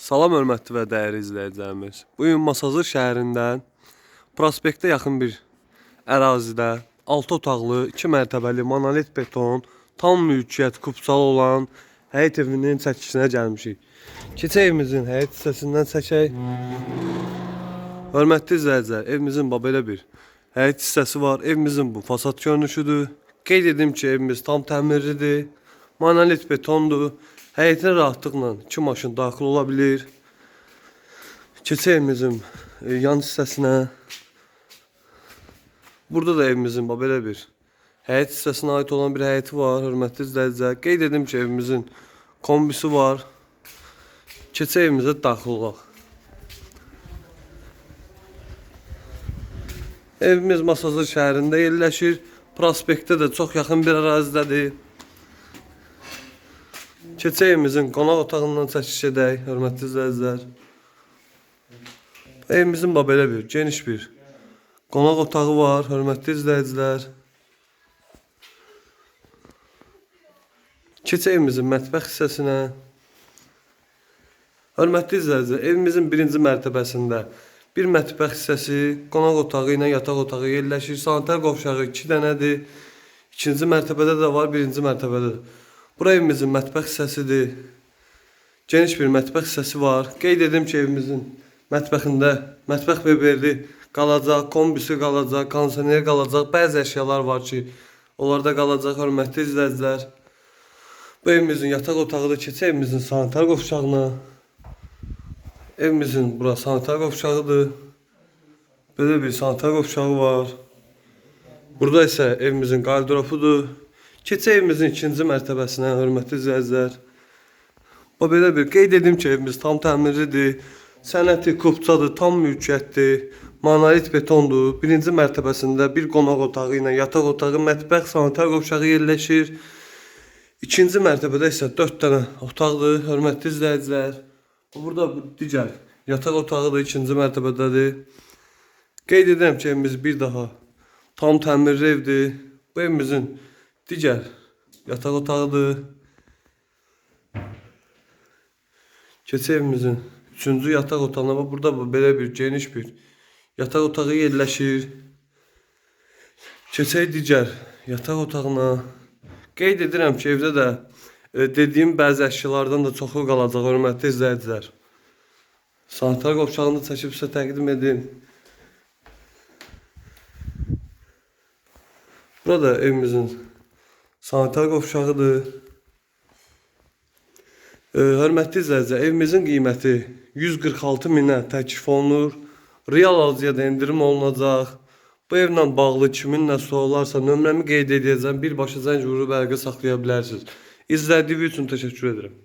Salam hörmətli və dəyərli izləyicilərimiz. Bu gün Masazır şəhərindən prospektə yaxın bir ərazidə 6 otaqlı, 2 mərtəbəli monolit beton, tam mülkiyyət kupçalı olan həyət evinin çəkisinə gəlmişik. Keçək evimizin həyət hissəsindən çəkək. Hörmətli izləyicilər, evimizin bax belə bir həyət hissəsi var. Evimizin bu fasad görünüşüdür. Qeyd edim ki, evimiz tam təmirlidir. Monolit betondur. Həyətinə rahatlıqla iki maşın daxil ola bilir. Keçək evimizin e, yan hissəsinə. Burada da evimizin bax belə bir həyət hissəsinə aid olan bir həyəti var, hörmətli izləyicilər. Qeyd edim ki, evimizin kombisi var. Keçək evimizə daxil olaq. Evimiz Masazır şəhərində yerləşir. Prospektdə də çox yaxın bir ərazidədir. Keçək evimizin qonaq otağından çəkiş edək, hörmətli izləyicilər. Evimizin bax belə bir, geniş bir qonaq otağı var, hörmətli izləyicilər. Keçək evimizin mətbəx hissəsinə. Hörmətli izləyicilər, evimizin birinci mərtəbəsində bir mətbəx hissəsi, qonaq otağı ilə yataq otağı yerləşir. Sanitar qovşağı 2 dənədir. İkinci mərtəbədə də var, birinci mərtəbədə də. Bura evimizin mətbəx hissəsidir. Geniş bir mətbəx hissəsi var. Qeyd edim ki, evimizin mətbəxində mətbəx beberli qalacaq, kombisi qalacaq, kondisioner qalacaq. Bəzi əşyalar var ki, onlarda qalacaq, hörmətli izləyicilər. Bu evimizin yataq otağı da keçək evimizin sanitar qovşağına. Evimizin bura sanitar qovşağıdır. Belə bir sanitar qovşağı var. Burada isə evimizin qardırofudur. Keçək evimizin ikinci mərtəbəsinə, hörmətli izləyicilər. Bax belə bir qeyd edim ki, evimiz tam təmirlidir. Sənəti kupçadır, tam mülkiyyətdir. Monolit betondur. Birinci mərtəbəsində bir qonaq otağı ilə yataq otağı, mətbəx, sanitar qovşağı yerləşir. İkinci mərtəbədə isə 4 dənə otaqdır, hörmətli izləyicilər. Burada bu digər yataq otağı da ikinci mərtəbədədir. Qeyd edirəm ki, evimiz bir daha tam təmirli evdir. Bu evimizin digər yataq otağıdır. Keçək evimizin üçüncü yataq otağına bax, burada bu belə bir geniş bir yataq otağı yerləşir. Keçək digər yataq otağına. Qeyd edirəm ki, evdə də e, dediyim bəzi əşyalardan da çoxu qalacaq, hörmətli izləyicilər. Sanitar qovşağını çəkib sizə təqdim edim. Burada evimizin sanitar qovşağıdır. E, hörmətli izləyicilər, evimizin qiyməti 146 minə təklif olunur. Real alıcıya da endirim olunacaq. Bu evlə bağlı kimin nə suallarsa nömrəmi qeyd edəcəm. Birbaşa zəng vurub əlaqə saxlaya bilərsiniz. İzlədiyiniz üçün təşəkkür edirəm.